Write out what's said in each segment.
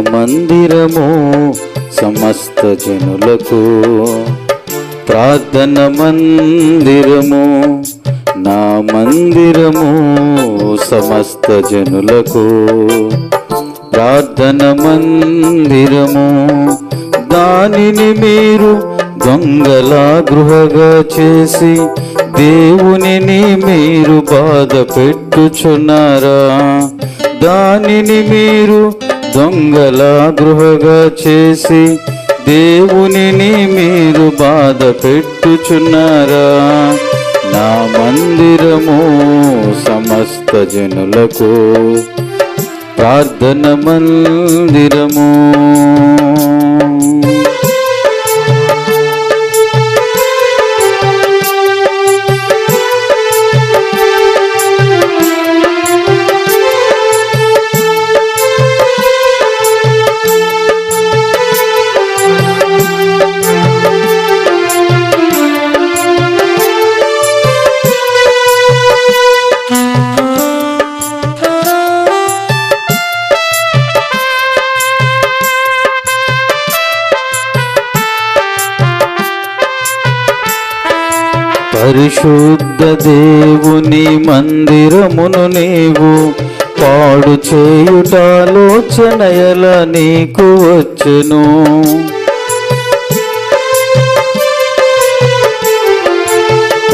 మందిరము సమస్త జనులకు ప్రార్థన మందిరము. నా మందిరము సమస్త జనులకు ప్రార్థన మందిరము. దానిని మీరు దొంగల గృహగా చేసి దేవునిని మీరు బాధ పెట్టుచున్నారా? దానిని మీరు దొంగల గృహగా చేసి దేవునిని మీరు బాధ పెట్టుచున్నారా? నా మందిరము సమస్త జనులకు ప్రార్థన మందిరము. పరిశుద్ధ దేవుని మందిరమును నీవు పాడు చేయుటాలోచనయల నీకు వచ్చును.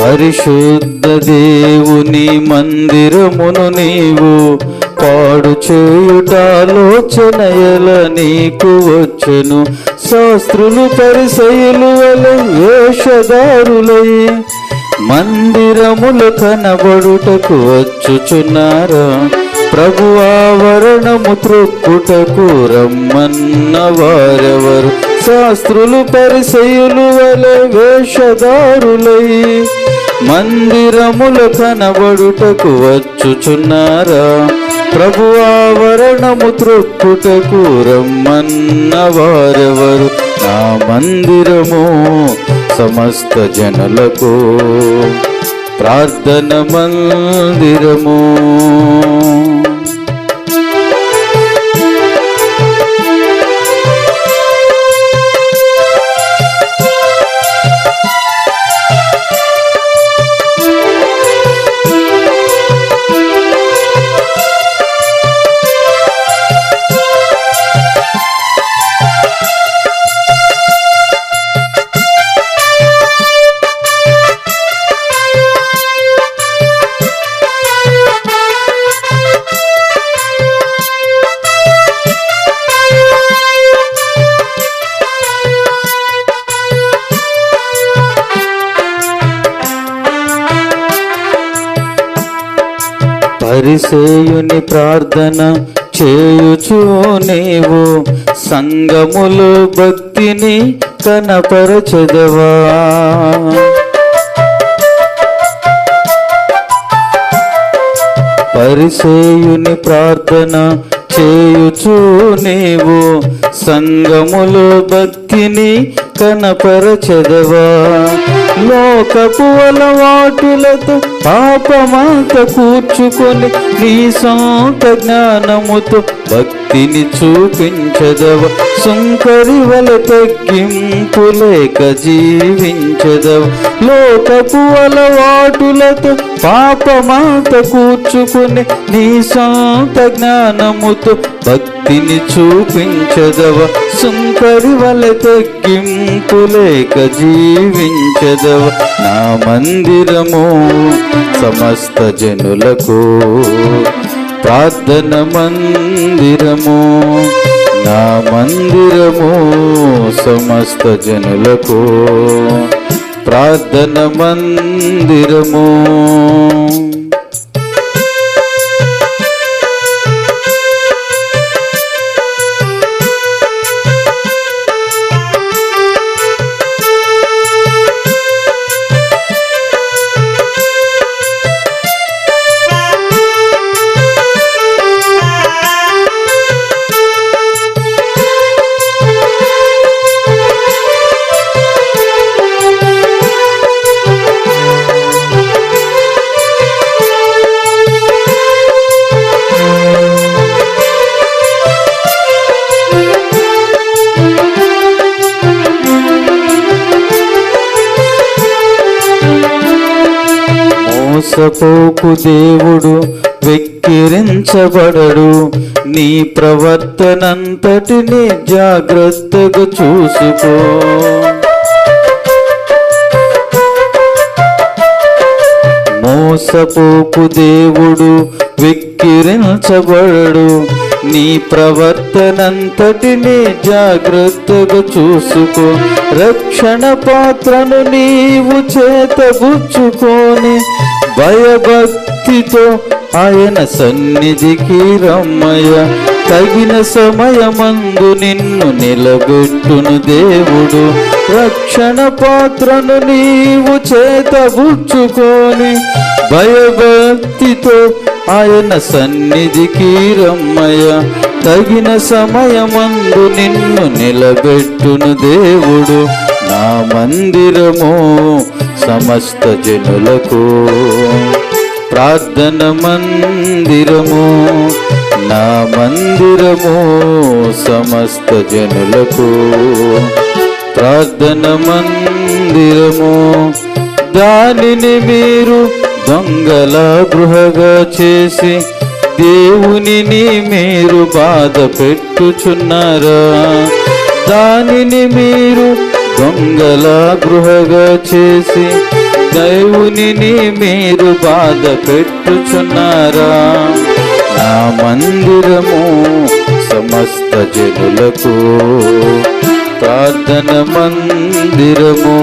పరిశుద్ధ దేవుని మందిరమును నీవు పాడు చేయుటాలోచనయల నీకు వచ్చును. శాస్త్రులు పరిశైలు వలె వేషధారులై మందిరములు కనబడుటకు వచ్చుచున్నారా? ప్రభు ఆవరణము త్రొక్కుటకు రమ్మన్న వారెవరు? శాస్త్రులు పరిసయులు వలె వేషధారులై మందిరములు కనబడుటకు వచ్చుచున్నారా? ప్రభు ఆవరణము త్రొక్కుటకు రమ్మన్న వారెవరు? నా మందిరము సమస్త జనులకు ప్రార్థన మందిరము. పరిసేయుని ప్రార్థన చేయుచు నీవు. సంగములు భక్తిని కనపరచదవా? పరిసేయుని ప్రార్థన చేయుచు నీవు. సంగములు భక్తిని కనపరచదవా? లోకపు అలవాటులతో పాపమాత కూర్చుకొని నీ సొంత జ్ఞానముతో భక్తిని చూపించదవ. సుంకరి వల తగ్గింపు లేక జీవించదవ. లోకపు అలవాటులతో పాపమాత కూర్చుకొని నీ సొంత జ్ఞానముతో భక్తిని చూపించదవ. సుంకరి వల తగ్గింపు లేక జీవించదవ. నా మందిరము సమస్త జనులకు. ప్రార్థన మందిరము నా మందిరము సమస్త జనులకు. ప్రార్థన మందిరము మోసపోకు దేవుడు వెక్కిరించబడడు. నీ ప్రవర్తనంతటిని జాగ్రత్తగా చూసుకో. మోసపోకు దేవుడు వెక్కిరించబడడు. నీ ప్రవర్తనంతటిని జాగ్రత్తగా చూసుకో. రక్షణ పాత్రను నీవు చేతగుచ్చుకొని భయభక్తితో ఆయన సన్నిధికి రమ్మయ్య. తగిన సమయమందు నిన్ను నిలబెట్టును దేవుడు. రక్షణ పాత్రను నీవు చేతబుచ్చుకొని భయభక్తితో ఆయన సన్నిధికి రమ్మయ్య. తగిన సమయమందు నిన్ను నిలబెట్టును దేవుడు. నా మందిరము సమస్త జనులకు. ప్రార్థన మందిరము నా మందిరము సమస్త జనులకు. ప్రార్థన మందిరము దానిని మీరు దొంగల గృహగా చేసి దేవునిని మీరు బాధ పెట్టుచున్నారా? దానిని మీరు దొంగల గృహగా చేసి దేవునిని మీరు బాధ పెట్టుచున్నారా? నా మందిరము సమస్త జనులకు ప్రార్థన మందిరము.